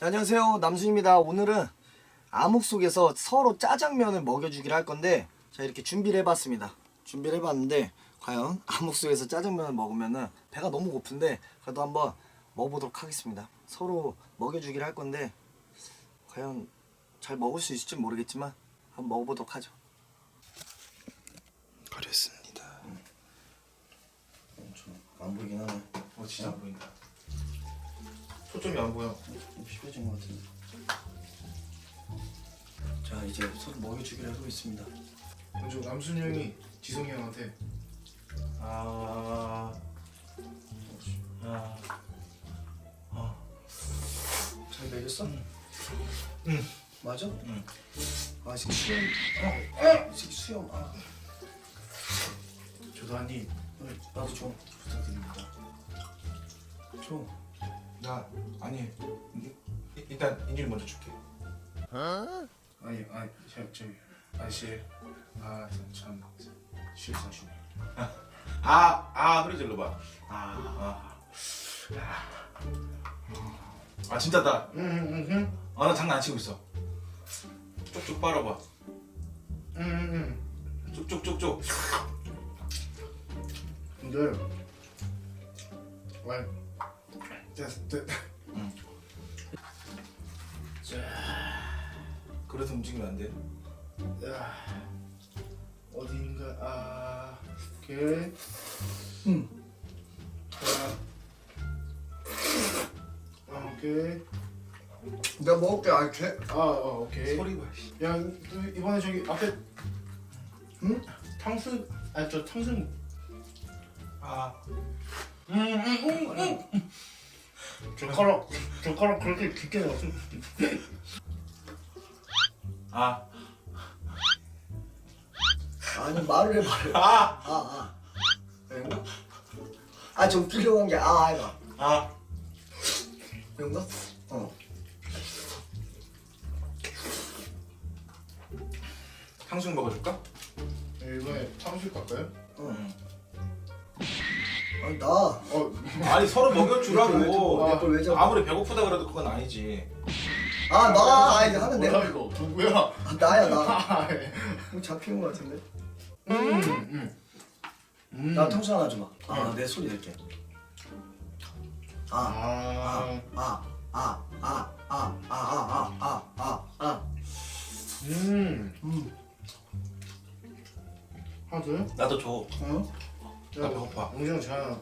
자, 안녕하세요. 남순입니다. 오늘은 암흑 속에서 서로 짜장면을 먹여주기를 할 건데, 자, 이렇게 준비를 해봤습니다. 준비를 해봤는데, 과연 암흑 속에서 짜장면을 먹으면은 배가 너무 고픈데, 그래도 한번 먹어보도록 하겠습니다. 서로 먹여주기를 할 건데, 과연 잘 먹을 수 있을지 모르겠지만, 한번 먹어보도록 하죠. 가렸습니다. 안 보이긴 하네. 어 진짜 안 보인다. 초점이 안 보여. 피곤해진 것 같은데. 자, 이제 서로 먹여주기를 하고 있습니다. 먼저 남순이 형이 지성이 형한테 아, 아, 아, 잘 먹였어? 응. 맞아? 응. 아, 이 새끼 수염. 아, 이 새끼 수염. 아, 저도 한입 나도 줘. 부탁드립니다. 줘. 나 아니 이- 일단 인준이 먼저 줄게. 아니 아니 저 저기 아저씨 아참 실수하시네. 아아 소리 질러 봐. 아 아. 아 진짜다. 응응응. 아 나 장난 안 치고 있어. 쭉쭉 빨아봐. 응응응. 쭉쭉쭉쭉. 근데 와됐 됐. 응. 자 그래서 움직이면 안 돼. 야 어디인가 아 오케이. 응. 아, 아 오케이. 내가 먹을게, 아, 개. 아, 어, 오케이. 소리 봐. 야, 또 이번에 저기 앞에 응? 탕수, 아, 저 탕수. 아. 음, 음, 음, 음. 젓가락, 젓가락 그렇게 깊게 넣었어. 아, 아니, 말을 해봐요. 아, 아, 아. 이런가? 아, 저 웃기려고 한 게, 아, 해봐. 아. 이런가? 어. 탕수육 먹어줄까? 이번에 탕수육 갈까요? 어. 아니, 나. 어, 아니 서로 왜 먹여주라고 내걸왜 잡아? 아무리 배고프다 그래도 그건 아니지 아, 나. 아, 이제 하는 내가. 이거 누구야? 아, 나야, 나. 아, 예. 뭐 잡히는 것 같은데? 음, 음. 음. 나 통수 하나 줘봐. 아, 내 소리 낼게. 아, 아, 아, 아, 아, 아, 아, 아, 아, 아, 아, 아. 음. 음. 하나 더요? 나도 줘 어? 나 배고파. 웅정 자.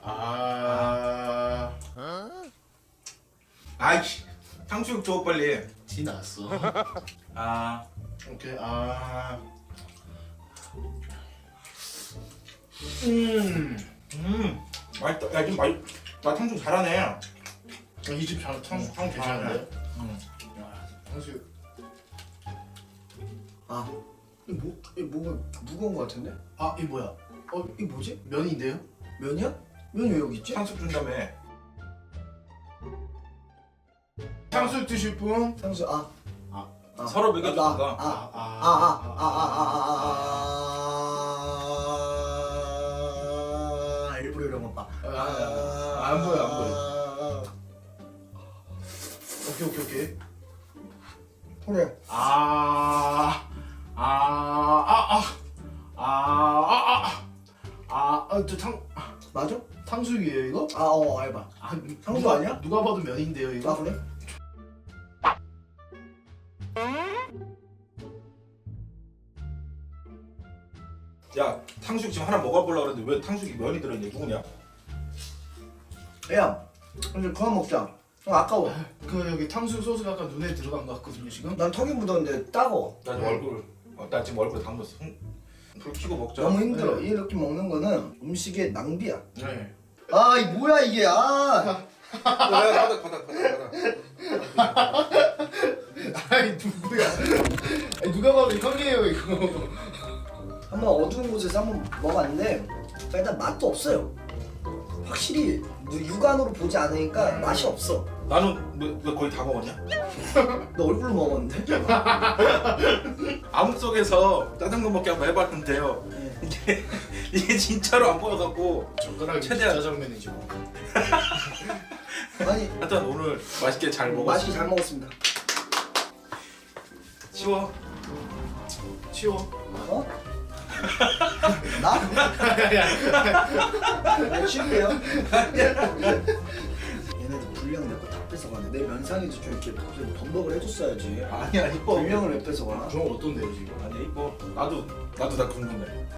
아. 아이씨 탕수육 줘 빨리 티 났어. 아 오케이. 아. 음. 음, 맛있다 야좀 맛있 나 탕수육 잘하네 이 집 잘 탕수육 탕 괜찮은데? 음. 야, 탕수육. 아. 뭐, 뭐가 무거운 거 같은데? 아, 이 뭐야? 어, 이 뭐지? 면인데요? 면이야? 면이 왜 여기 있지? 향수 준다며. 향수 드실 분? 상수 아. 아, 아. 서로 먹여주니까 아 아, 아, 아, 아, 아, 아, 아, 아, 일부러 이런 건 봐. 아, 안 보여, 안 보여. 오케이, 오케이, 오케이. 그래. 아. 아, 아, 아, 아, 아, 저 탕, 맞아? 탕수육이에요 이거? 아, 어, 알바. 아, 탕수육 누가- 아니야? 누가 봐도 면인데요 이거? 아, 그래? 야 탕수육 지금 하나 먹어보려고 그랬는데 왜 탕수육이 면이 들어있냐 누구냐 야, 이제 그만 먹자. 어, 아까워. 그 여기 탕수육 소스가 약간 눈에 들어간 것 같거든요 지금. 난 턱이 묻었는데 따가워. 나 지금 얼굴 어, 나 지금 얼굴에 담궜어 응. 불 켜고 먹자 너무 힘들어. 네. 이렇게 먹는 거는 음식의 낭비야. 네. 아, 이 뭐야 이게? 아, 받아 받아 받아 받아 아니 누구야? 아니, 누가 봐도 형이에요 이거. 한번 어두운 곳에서 한번 먹어봤는데 일단 맛도 없어요. 확실히 육안으로 보지 않으니까 맛이 없어. 나는 왜, 왜 거의 다 먹었냐 너 얼굴로 먹었는데? 암흑 속에서 짜장면 먹기 한번 해봤는데요 이게 이게 진짜로 안 보여갖고 젓가락이 최대한- 짜장면이지 뭐. 아니 하여튼 오늘 맛있게 잘 먹었어. 맛있게 잘 먹었습니다. 치워. 치워. 어? 나? 나 쉴게요. 얘네들 내 면상에도 좀 이렇게 좀 범벅을 해줬어야지. 아니야 이뻐. 분량을 왜 뺏어가? 저 어떤데요 지금? 아니야 이뻐. 나도 나도 나 궁금해.